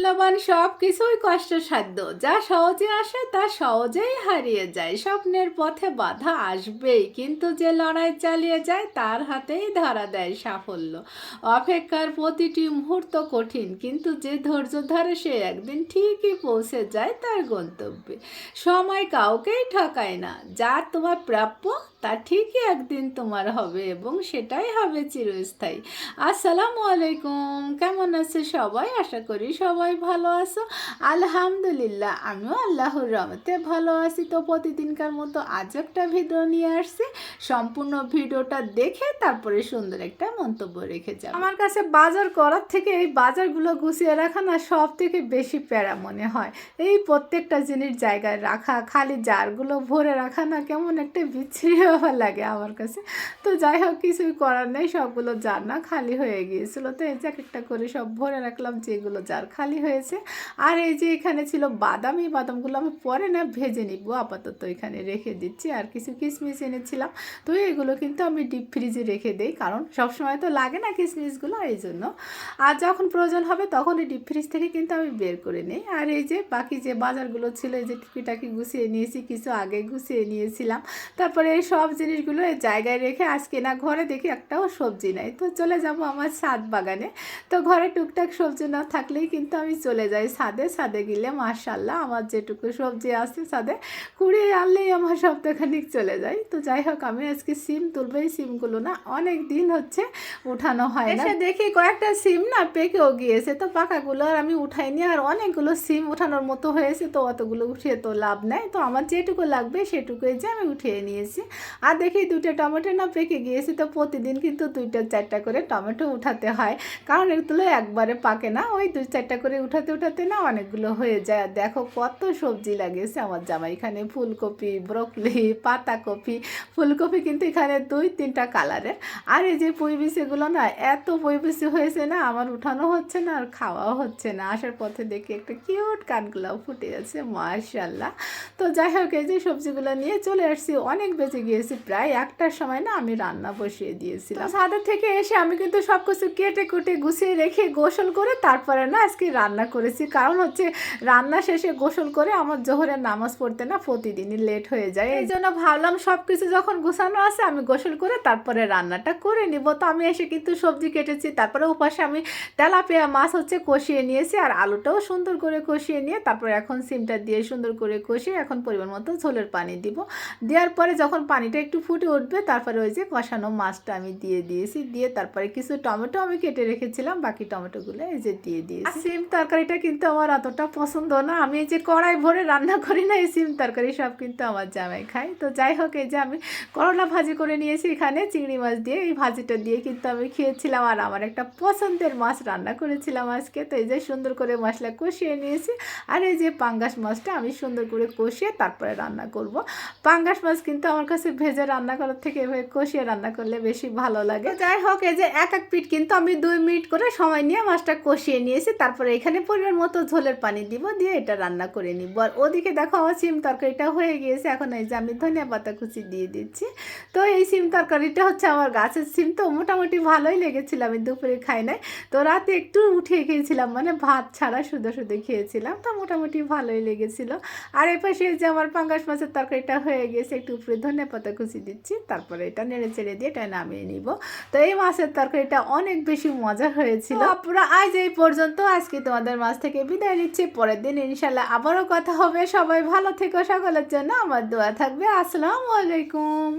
মূল্যবান সব কিছুই কষ্টসাধ্য। যা সহজে আসে, তা সহজেই হারিয়ে যায়। স্বপ্নের পথে বাধা আসবেই, কিন্তু যে লড়াই চালিয়ে যায়, তার হাতেই ধরা দেয় সাফল্য। অপেক্ষার প্রতিটি মুহূর্ত কঠিন, কিন্তু যে ধৈর্য ধরে সে একদিন ঠিকই পৌঁছে যায় তার গন্তব্যে। সময় কাউকেই ঠকায় না। যা তোমার প্রাপ্য, তা ঠিকই একদিন তোমার হবে এবং সেটাই হবে চিরস্থায়ী। আসসালামু আলাইকুম। কেমন আছে সবাই? আশা করি সবাই ভালো আছো? আলহামদুলিল্লাহ, আমিও আল্লাহর রহমতে ভালো আছি। তো প্রতিদিনকার মতো আজ একটা ভিডিও নিয়ে আসছি। সম্পূর্ণ ভিডিওটা দেখে তারপরে সুন্দর একটা মন্তব্য রেখে যাও আমার কাছে বাজার করার থেকে এই বাজারগুলো গুছিয়ে রাখা না সব থেকে বেশি প্যারা মনে হয়। এই প্রত্যেকটা জিনিস জায়গায় রাখা, খালি জারগুলো ভরে রাখা না কেমন একটা বিচ্ছিরি ব্যাপার লাগে আমার কাছে। তো যাই হোক, কিছুই করার নেই, সবগুলো জার না খালি হয়ে গিয়েছিল। তো এই যে একটা করে সব ভরে রাখলাম, যেগুলো জার খালি হয়েছে। আর এই যে এখানে ছিল বাদাম, এই বাদামগুলো আমি পরে না ভেজে নিব। আপাতত এখানে রেখে দিচ্ছি। আর কিছু কিশমিশ এনেছিলাম। তো এগুলো কিন্তু আমি ডিপ ফ্রিজে রেখে দিই, কারণ সবসময় তো লাগে না কিশমিশগুলো, এই জন্য। আর যখন প্রয়োজন হবে তখন এই ডিপ ফ্রিজ থেকে কিন্তু আমি বের করে নিই। আর এই যে বাকি যে বাজারগুলো ছিল, এই যে টুকিটাকি গুছিয়ে নিয়েছি, কিছু আগে গুছিয়ে নিয়েছিলাম। তারপরে এই সব জিনিসগুলো এই জায়গায় রেখে আজকে না ঘরে দেখি একটাও সবজি নাই। তো চলে যাব আমার ছাদ বাগানে। তো ঘরে টুকটাক সবজি না থাকলেই কিন্তু আমি চলে যাই ছাদে। ছাদে গেলে মার্শাল্লাহ আমার যেটুকু সবজি আছে ছাদে কুড়িয়ে আনলেই আমার সপ্তাহখানিক চলে যায়। তো যাই হোক, আমি আজকে সিম তুলবো। এই সিমগুলো না অনেক দিন হচ্ছে উঠানো হয় না। দেখি কয়েকটা সিম না পেকেও গিয়েছে। তো পাকাগুলো আর আমি উঠাইনি আর অনেকগুলো সিম উঠানোর মতো হয়েছে। তো অতগুলো উঠিয়ে তো লাভ নেই। তো আমার যেটুকু লাগবে সেটুকুই যে আমি উঠিয়ে নিয়েছি। আর দেখি দুটো টমেটো না পেকে গিয়েছে। তো প্রতিদিন কিন্তু দুইটা চারটা করে টমেটো উঠাতে হয়। কারণ এগুলো একবারে পাকে না। ওই দুই চারটা করে উঠাতে উঠাতে না অনেকগুলো হয়ে যায়। দেখো কত সবজি লাগিয়েছে আমার জামাই। এখানে ফুলকপি, ব্রকলি, পাতাকপি। ফুলকপি কিন্তু এখানে দুই, তিনটা কালারের। আর এই যে পইবিস এগুলো না, এত পইবিসি হয়েছে না, আমার উঠানো হচ্ছে না, আর খাওয়াও হচ্ছে না। আসার পথে দেখি একটা কিউট কাঠগুলাও ফুটে আছে মার্শাল্লাহ তো যাই হোক, এই যে সবজিগুলো নিয়ে চলে আসছি। অনেক বেঁচে গিয়েছি, প্রায় একটার সময় না আমি রান্না বসিয়ে দিয়েছিলাম। ছাদের থেকে এসে আমি কিন্তু সব কিছু কেটে কুটে গুছিয়ে রেখে গোসল করে তারপরে না আজকে রান্না করেছি। কারণ হচ্ছে রান্না শেষে গোসল করে আমার জোহরের নামাজ পড়তে না প্রতিদিনই লেট হয়ে যায়। এই জন্য ভাবলাম সব কিছু যখন গোছানো আছে আমি গোসল করে তারপরে রান্নাটা করে নিব। তো আমি এসে কিন্তু সবজি কেটেছি, তারপরে উপাসে আমি তেলাপিয়া মাছ হচ্ছে কষিয়ে নিয়েছি আর আলুটাও সুন্দর করে কষিয়ে নিয়ে তারপরে এখন সিমটা দিয়ে সুন্দর করে কষিয়ে এখন পরিমাণ মতো ঝোলের পানি দিব। দেওয়ার পরে যখন পানিটা একটু ফুটে উঠবে, তারপরে ওই যে কষানো মাছটা আমি দিয়ে দিয়েছি। দিয়ে তারপরে কিছু টমেটো আমি কেটে রেখেছিলাম, বাকি টমেটোগুলো এই যে দিয়ে দিয়েছি। সিম তরকারিটা কিন্তু আমার অতটা পছন্দ না। আমি এই যে কড়াই ভরে রান্না করি না, এই সিম তরকারি সব কিন্তু আমার জামাই খায়। তো যাই হোক, এই যে আমি করলা ভাজি করে নিয়েছি এখানে, চিংড়ি মাছ দিয়ে। এই ভাজিটা দিয়ে কিন্তু আমি খেয়েছিলাম আর আমার একটা পছন্দের মাছ রান্না করেছিলাম আজকে। তো এই যে সুন্দর করে মশলা কষিয়ে নিয়েছি। আর এই যে পাঙ্গাস মাছটা আমি সুন্দর করে কষিয়ে তারপরে রান্না করব। পাঙ্গাস মাছ কিন্তু আমার কাছে ভেজে রান্না করার থেকে এভাবে কষিয়ে রান্না করলে বেশি ভালো লাগে। যাই হোক, এই যে এক এক পিঠ কিন্তু আমি দুই মিনিট করে সময় নিয়ে মাছটা কষিয়ে নিয়েছি। তারপরে এখানে পরিমাণ মতো ঝোলের পানি দিব, দিয়ে এটা রান্না করে নিব। আর ওদিকে দেখো আমার সিম তরকারিটা হয়ে গিয়েছে, এখন এই যে আমি ধনিয়া পাতা কুচি দিয়ে দিচ্ছি। তো এই সিম তরকারিটা হচ্ছে আমার গাছের সিম, তো মোটামুটি ভালোই লেগেছিল, আমি দুপুরে খাই নাই। তো রাতে একটু উঠিয়ে খেয়েছিলাম মানে ভাত ছাড়া শুধু শুধু খেয়েছিলাম, তো মোটামুটি ভালোই লেগেছিল। আর এ পাশে যে আমার পাঙ্গাস মাছের তরকারিটা হয়ে গেছে একটু উপরে ধনে পাতা কুচি দিচ্ছি, তারপরে এটা নেড়ে চেড়ে দিয়ে এটা নামিয়ে নিব। তো এই মাছের তরকারিটা অনেক বেশি মজা হয়েছিল। পুরো আজ এই পর্যন্ত, আজকে তোমাদের মাছ থেকে বিদায় নিচ্ছি। পরের দিন ইনশাল্লাহ আবারও কথা হবে। সবাই ভালো থেকো। সকলের জন্য আমার দোয়া থাকবে। আসসালামু আলাইকুম।